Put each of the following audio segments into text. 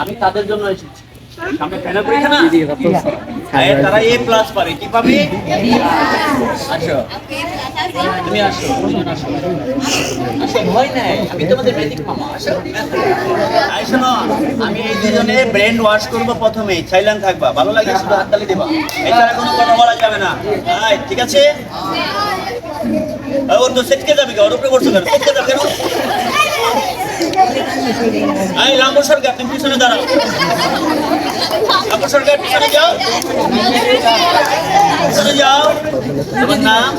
আমি তাদের জন্য এসেছি। সামনে ফাইনাল পরীক্ষা না? হ্যাঁ, তারা এ প্লাস পাবে কি পাবে? আসো। তুমি আসো আসো। আসো ভয় নাই। আমি তোমাদের ম্যাজিক মামা আসো। আই শোনো আমি এই দুজনে ব্রেন ওয়াশ করব সাইলেন্ট থাকবা। ভালো লাগে শুধু হাততালি দেবা। এছাড়া কোনো কথা বলা যাবে না। আয়, ঠিক আছে? ওর তো সেটকে যাবে কে? ওর উপরে বসে কেন সেটকে যাবে কেন? আই রাম সরকার তুমি পিছনে দাঁড়াও রাম সরকার পিছনে যাও। পিছনে যাও। তোমার নাম?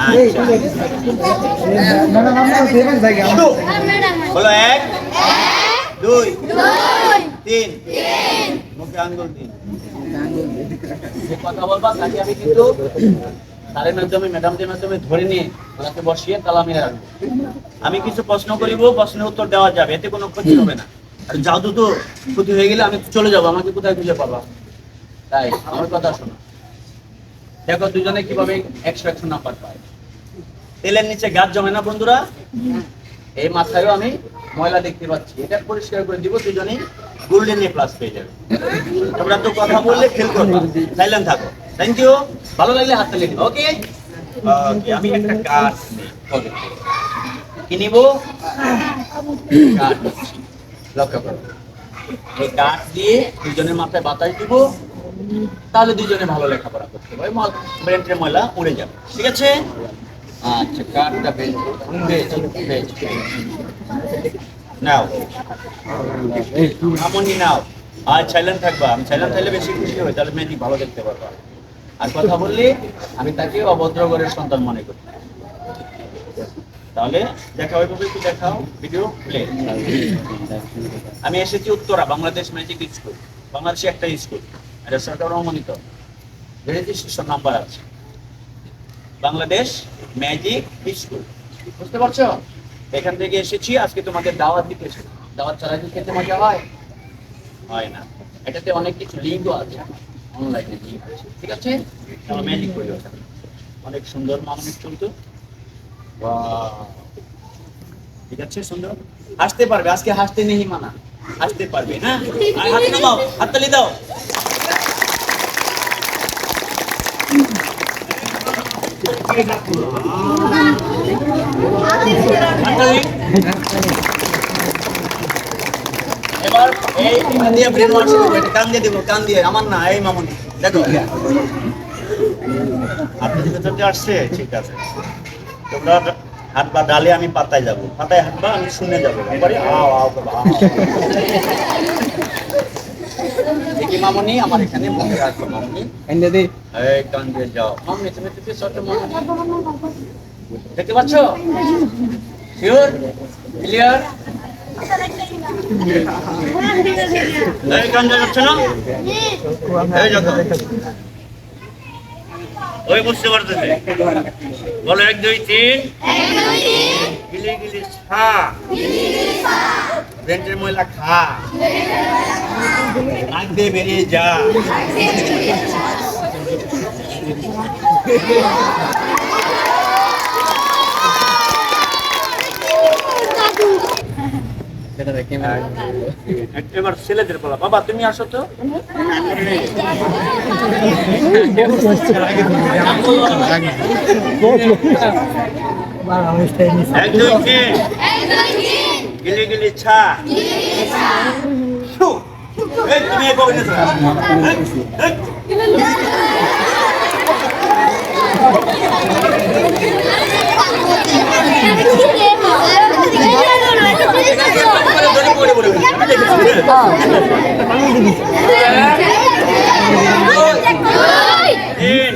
আচ্ছা। বলো এক, দুই, তিন। মুখে আঙ্গুল দিন। কথা বলবা, তাকে আমি কিন্তু তারের মাধ্যমে, ম্যাডামদের মাধ্যমে ধরে নিয়ে ওনাকে বসিয়ে তালা মেরে রাখব। আমি কিছু প্রশ্ন করিব প্রশ্নের উত্তর দেওয়া যাবে এতে কোনো ক্ষতি হবে না। আর জাদু তো ক্ষতি হয়ে গেলে আমি চলে যাব আমাকে কোথায় খুঁজে পাবা? তাই আমার কথা শোনো। দেখো দুজনে কীভাবে একশো একশো নাম্বার পায়। তেলের নিচে গাছ জমে না বন্ধুরা? এই মাথায়ও আমি ময়লা দেখতে পাচ্ছি। এটা পরিষ্কার করে দিব দুজনেই গোল্ডেন এ প্লাস পেয়ে যাবে। তোমরা তো কথা বললে ফেল করবে। সাইলেন্ট থাকো। থ্যাংক ইউ ভালো লাগলে হাত তালি ওকে ওকে আমি একটা কাজ কার্ড কি নিব? লক্ষ্য করো। এই কার্ড দিয়ে দুজনের মাথায় বাতাস দিব, তাহলে দুজনে ভালো লেখাপড়া করতে পারবে। ব্রেন্টের ময়লা উড়ে যাবে, ঠিক আছে? আচ্ছা কার্ডটা বেশ বেশ নাও। আমনি নাও। আর সাইলেন্ট থাকবা। আমি সাইলেন্ট থাকলে বেশি খুশি হই তাহলে মেয়েটি ভালো দেখতে পারবা। আর কথা বললে আমি তাকে অভদ্র ঘরের সন্তান মনে করি। তাহলে দেখা ওইভাবে একটু দেখাও ভিডিও প্লে আমি এসেছি উত্তরা, বাংলাদেশ ম্যাজিক স্কুল বাংলাদেশে একটা স্কুল এটা সরকার অনুমোদিত। রেজিস্ট্রেশন নাম্বার আছে। বাংলাদেশ ম্যাজিক স্কুল বুঝতে পারছ? এখান থেকে এসেছি, আজকে তোমাকে দাওয়াত দিতে এসেছি। দাওয়াত ছাড়া কি খেতে মজা হয়? হয় না। এটাতে অনেক কিছু লিঙ্কও আছে। অনলাইনে লিঙ্ক আছে। ঠিক আছে? ম্যাজিক করি অনেক সুন্দর মামনিক চলতো! ঠিক আছে সুন্দর। হাসতে পারবে আজকে হাসতে নেই মানা। হাসতে পারবে হ্যাঁ আর হাত নামাও হাততালি দাও। হাততালি। এবার এই কান দিয়ে ব্রেন ওয়াশ করব কান দিয়ে দেবো কান দিয়ে। আমার না এই মামুনি। দেখো। দিকে চলতে আসছে ঠিক আছে। তোমরা হাত বা ডালে আমি পাতায় যাব পাতায় হাত বা আমি শুনে যাব একবারে আমার এখানে মুখে রাখো মামনি দিয়ে যাও মামনি তুমি দেখতে পাচ্ছ ক্লিয়ার ওই বুঝতে পারতেছে বলো এক দুই তিন। গিলি গিলি খা ব্রেন্টের ময়লা খা। নাক দিয়ে বেরিয়ে যা। এবার ছেলেদের বলা বাবা তুমি আসো তো। এক দুই তিন গিলি গিলি ছা ছু। এই, তুমি এই কবে নিয়েছো? এই, এই। ধরে পড়ে পড়ে পড়ে। আমি দেখেছি। তিন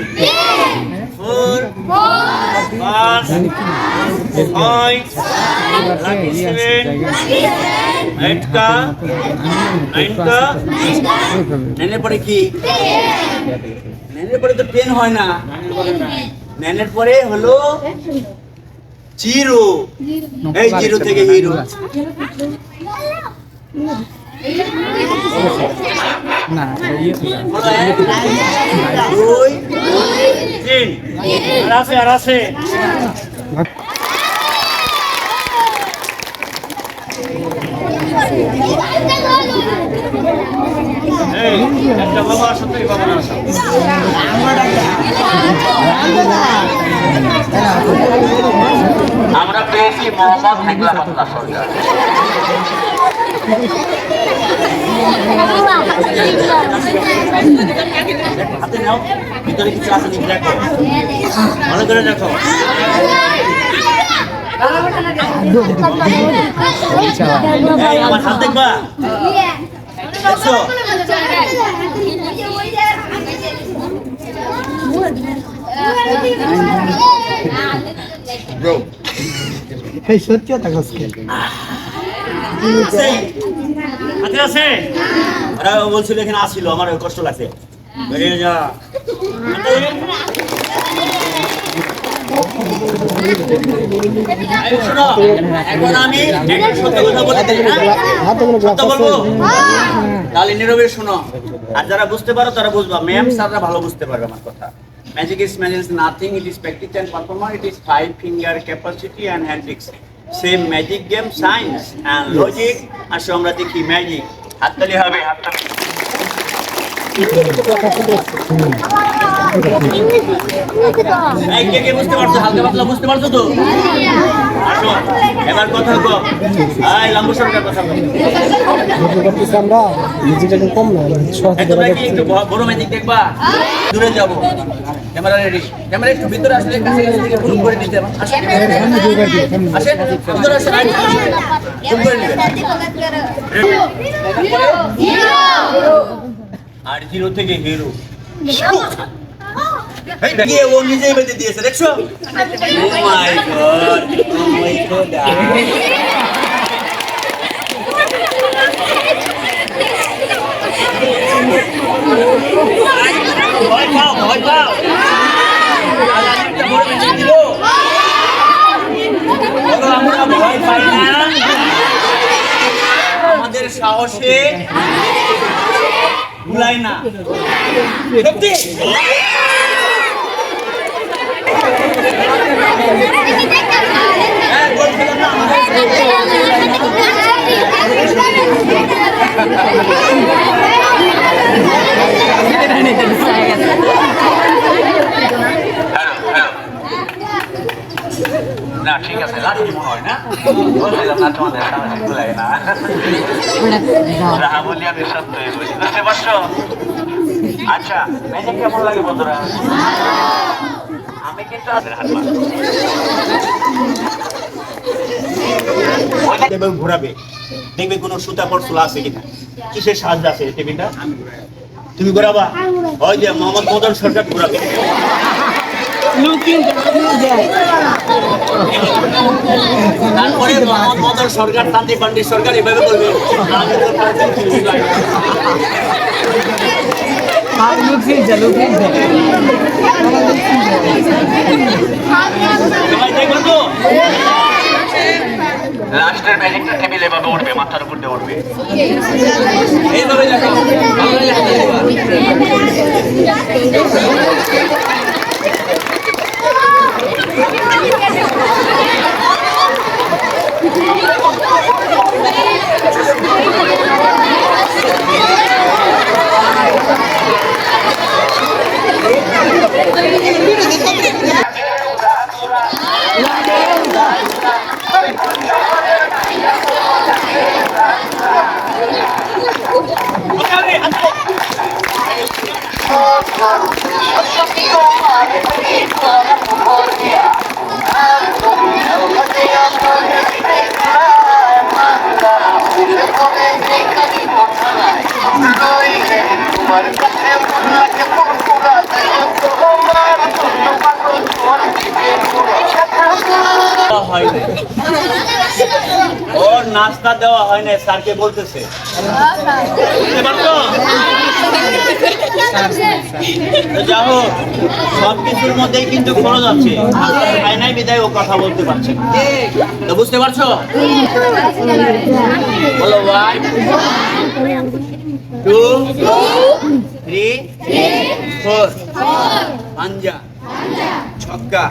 ফোর পাঁচ ছয় লাকি সেভেন এইটটা নাইনটা নাইনের পরে কি নাইনের পরে তো টেন হয় না নাইনের পরে হলো জিরো এই জিরো থেকে হিরো দুই তিন আর আছে আর আছে। না আমরা পেয়েছি মোহাম্মদ হেকলা পাতলা সরকার হাতে নাও ভিতরে কিছু আছে দেখো মনে করে দেখো আমার হাত দেখবা কসকে আছে? হাতে আছে? ওরা বলছিল এখানে আসছিল আমার কষ্ট লাগছে। বেরিয়ে যা। শোনো, এখন আমি সত্য কথা বলে হ্যাঁ? সত্য বলব? তাহলে নীরবে শোনো। আর যারা বুঝতে পারো তারা বুঝবা। ম্যাম স্যাররা ভালো বুঝতে পারবে আমার কথা। Magic is magic is nothing it is practice and performer it is five finger capacity and hand tricks same magic game science and logic আসো আমরা দেখি ম্যাজিক হাততালি হবে হাততালি। কে কে বুঝতে পারছ? হালকা পাতলা বুঝতে পারছ তো? আসো এবার কথা কো এই লম্ব সরকার কথা বল। আমরা নিজেটা কম না তোমরা কি একটু বড় ম্যাজিক দেখবা? দূরে যাব। ক্যামেরা রেডি ক্যামেরা একটু ভিতরে আসলে কাছে কাছে থেকে জুম করে নিতে আসেন। আসেন। ভিতরে আসেন। আই জুম করে নিবেন। আর জিরো থেকে হিরো এই গিয়ে ও নিজেই বেঁধে দিয়েছে দেখছ? ও মাই গড ও মাই গড ভয় পাও পাও। আমরা ভয় পাই না। আমাদের সাহসে ভুলাই না। সত্যি? না, ঠিক আছে, লাঠি মনে হয় না? বলছিলাম না তোমাদের সামনে ভুলাই না। রাহা আমি সত্যই বুঝতে পারছ আচ্ছা ম্যাজিক কেমন লাগে বন্ধুরা? আমি কিন্তু ঘোরাবে। দেখবে কোনো সুতা পর চুলা আছে কিনা। কিসের সাহায্য আছে টেবিলটা? তুমি ঘোরাবা? ওই যে মোহাম্মদ মদন সরকার ঘোরাবে। তারপরে মোহাম্মদ মদন সরকার পান্ডিত সরকার এভাবে করবে লাস্টের ম্যাজিকটা টেবিলে বা উঠবে মাথার উপর দিয়ে উঠবে। এইভাবে দেখো নাস্তা দেওয়া হয় না স্যারকে বলতেছে? যা হোক সব কিছুর মধ্যেই কিন্তু বিদায় ও কথা বলতে তো বুঝতে পারছ? থ্রি ফোর পাঞ্জা। ছক্কা।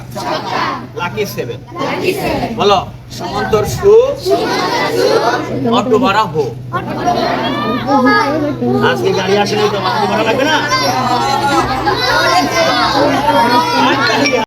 লাকি সেভেন বলো সমান্তর সু অটো ভাড়া হো। আজকে গাড়ি আসেনি তো অটো ভাড়া লাগবে না?